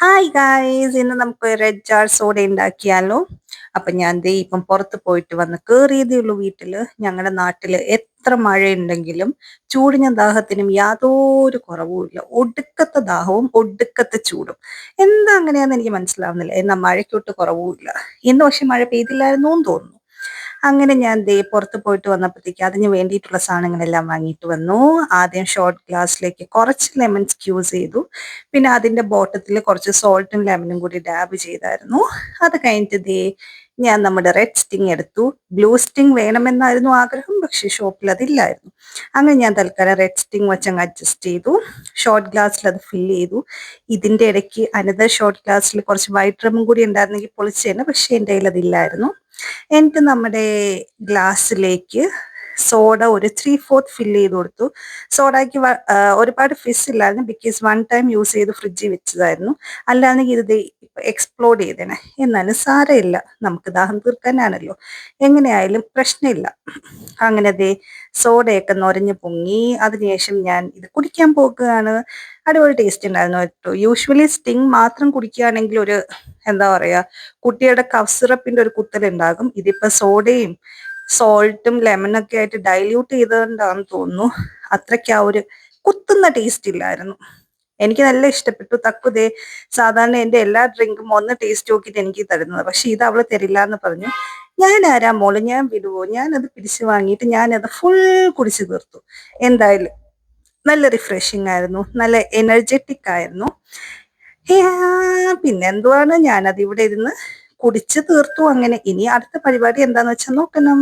Hi guys ഇന്ന് നമുക്ക് red jar soda ഉണ്ടാക്കിയാലോ അപ്പൊ ഞാൻ ദേ ഇപ്പം പുറത്ത് പോയിട്ട് വന്ന് ഉള്ളൂ വീട്ടിൽ. ഞങ്ങളുടെ നാട്ടിൽ എത്ര മഴയുണ്ടെങ്കിലും ചൂടിനും ദാഹത്തിനും യാതൊരു കുറവുമില്ല ഒടുക്കത്തെ ദാഹവും ഒടുക്കത്തെ ചൂടും. എന്താ അങ്ങനെയാന്ന് എനിക്ക് മനസ്സിലാവുന്നില്ല. എന്നാൽ മഴയ്ക്കൊട്ട് കുറവുമില്ല. ഇന്ന് പക്ഷെ മഴ പെയ്തില്ലായിരുന്നു എന്ന് തോന്നുന്നു. അങ്ങനെ ഞാൻ ദേ പുറത്ത് പോയിട്ട് വന്നപ്പോഴത്തേക്ക് അതിന് വേണ്ടിയിട്ടുള്ള സാധനങ്ങളെല്ലാം വാങ്ങിയിട്ട് വന്നു. ആദ്യം ഷോർട്ട് ഗ്ലാസ്സിലേക്ക് കുറച്ച് ലെമൺ സ്ക്യൂസ് ചെയ്തു. പിന്നെ അതിന്റെ ബോട്ടത്തിൽ കുറച്ച് സോൾട്ടും ലെമനും കൂടി ഡാബ് ചെയ്തായിരുന്നു. അത് കഴിഞ്ഞിട്ട് ദേ ഞാൻ നമ്മുടെ റെഡ് സ്റ്റിങ് എടുത്തു. ബ്ലൂ സ്റ്റിങ് വേണമെന്നായിരുന്നു ആഗ്രഹം പക്ഷെ ഷോപ്പിൽ അതില്ലായിരുന്നു. അങ്ങനെ ഞാൻ തൽക്കാലം റെഡ് സ്റ്റിങ് വെച്ചങ്ങ് അഡ്ജസ്റ്റ് ചെയ്തു. ഷോർട്ട് ഗ്ലാസ്സിൽ അത് ഫില്ല് ചെയ്തു. ഇതിന്റെ ഇടയ്ക്ക് അനദർ ഷോർട്ട് ഗ്ലാസ്സിൽ കുറച്ച് വൈറ്റ് റമ്മും കൂടി ഉണ്ടായിരുന്നെങ്കിൽ പൊളിച്ചേനെ പക്ഷേ എന്റെ കയ്യിൽ അതില്ലായിരുന്നു. എന്നിട്ട് നമ്മുടെ ഗ്ലാസ്സിലേക്ക് സോഡ ഒരു ത്രീ ഫോർത്ത് ഫില്ല് ചെയ്ത് കൊടുത്തു. സോഡയ്ക്ക് ഒരുപാട് ഫിസ് ഇല്ലായിരുന്നു. ബിക്കോസ് വൺ ടൈം യൂസ് ചെയ്ത് ഫ്രിഡ്ജിൽ വെച്ചതായിരുന്നു. അല്ലാന്നെങ്കിൽ ഇത് എക്സ്പ്ലോഡ് ചെയ്തേനെ. എന്നാലും സാരമില്ല. നമുക്ക് ദാഹം തീർക്കാനാണല്ലോ. എങ്ങനെയായാലും പ്രശ്നമില്ല. അങ്ങനെ ദേ സോഡയൊക്കെ നൊരഞ്ഞു പൊങ്ങി. അതിനുശേഷം ഞാൻ ഇത് കുടിക്കാൻ പോകുകയാണ് അടിപൊളി ടേസ്റ്റ് ഉണ്ടായിരുന്നു കേട്ടോ. യൂഷ്വലി സ്റ്റിങ് മാത്രം കുടിക്കുകയാണെങ്കിൽ ഒരു എന്താ പറയുക കുട്ടിയുടെ കഫ് സിറപ്പിന്റെ ഒരു കുത്തലുണ്ടാകും ഇതിപ്പോൾ സോഡയും സോൾട്ടും ലെമണൊക്കെ ആയിട്ട് ഡൈല്യൂട്ട് ചെയ്തതുകൊണ്ടാണെന്ന് തോന്നുന്നു. അത്രയ്ക്ക് ആ ഒരു കുത്തുന്ന ടേസ്റ്റ് ഇല്ലായിരുന്നു. എനിക്ക് നല്ല ഇഷ്ടപ്പെട്ടു. തക്കുതേ സാധാരണ എന്റെ എല്ലാ ഡ്രിങ്കും ഒന്ന് ടേസ്റ്റ് നോക്കിയിട്ട് എനിക്ക് തരുന്നത്. പക്ഷെ ഇത് അവൾ തരില്ല എന്ന് പറഞ്ഞു. ഞാൻ ആരാ മോൾ? ഞാൻ വിടുവോ? ഞാനത് പിടിച്ചു വാങ്ങിയിട്ട് ഞാനത് ഫുൾ കുടിച്ചു തീർത്തു. എന്തായാലും നല്ല റിഫ്രഷിംഗ് ആയിരുന്നു. നല്ല എനർജറ്റിക് ആയിരുന്നു. പിന്നെ എന്തുവാണ്? ഞാനത് ഇവിടെ ഇരുന്ന് കുടിച്ച് തീർത്തു. അങ്ങനെ ഇനി അടുത്ത പരിപാടി എന്താന്ന് വെച്ചാൽ നോക്കണം.